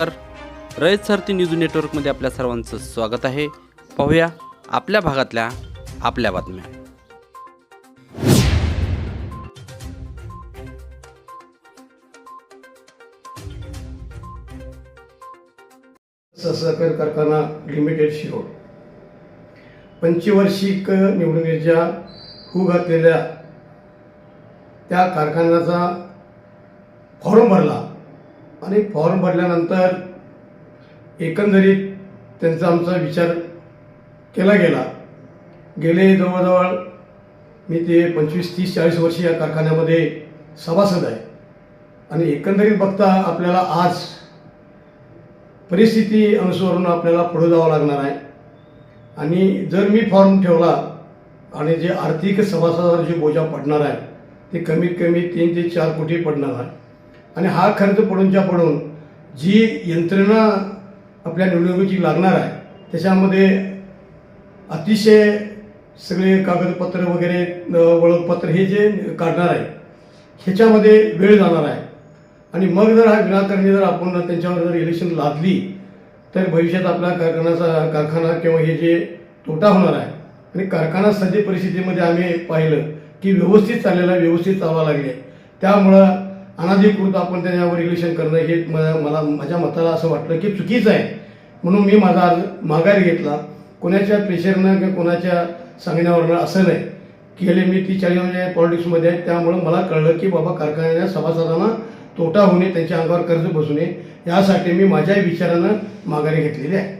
तर रयत सारथी न्यूज नेटवर्कमध्ये आपल्या सर्वांचं स्वागत आहे. पाहूया आपल्या भागातल्या आपल्या बातम्या. सहकार कारखाना लिमिटेड शिरोड पंचवार्षिक निवडणुकीच्या हू घातलेल्या त्या कारखान्याचा फॉर्म भरला. आणि फॉर्म भरल्यानंतर एकंदरीत त्यांचा आमचा विचार केला गेला. गेले जवळजवळ मी ते पंचवीस तीस चाळीस वर्ष या कारखान्यामध्ये सभासद आहे. आणि एकंदरीत बघता आपल्याला आज परिस्थिती अनुसरून आपल्याला पुढे जावं लागणार आहे. आणि जर मी फॉर्म ठेवला आणि जे आर्थिक सभासदावर जे बोजा पडणार आहे ते कमीत कमी तीन ते चार कोटी पडणार आहे. आणि हा खर्च पडूनच्या पडून जी यंत्रणा आपल्या निवडणुकीची लागणार आहे त्याच्यामध्ये अतिशय सगळे कागदपत्र वगैरे ओळखपत्र हे जे काढणार आहे ह्याच्यामध्ये वेळ जाणार आहे. आणि मग जर हा विनाकारण जर आपण त्यांच्यावर जर इलेक्शन लादली तर भविष्यात आपला कारखानाचा कारखाना किंवा हे जे तोटा होणार आहे आणि कारखाना सध्या परिस्थितीमध्ये आम्ही पाहिलं की व्यवस्थित चाललेला व्यवस्थित चालवा लागले. त्यामुळं अनाधिकृत आपण त्याच्यावर रिलेशन करणं हे मला माझ्या मताला असं वाटलं की चुकीचं आहे. म्हणून मी माझा अर्ज माघारी घेतला. कोणाच्या प्रेशरनं किंवा कोणाच्या सांगण्यावरनं असं नाही. केले मी ती चाळीस म्हणजे पॉलिटिक्समध्ये आहे. त्यामुळं मला कळलं की बाबा कारखान्याच्या सभासदांना तोटा होणे त्यांच्या अंगावर कर्ज बसू नये यासाठी मी माझ्या विचारानं माघारी घेतलेली आहे.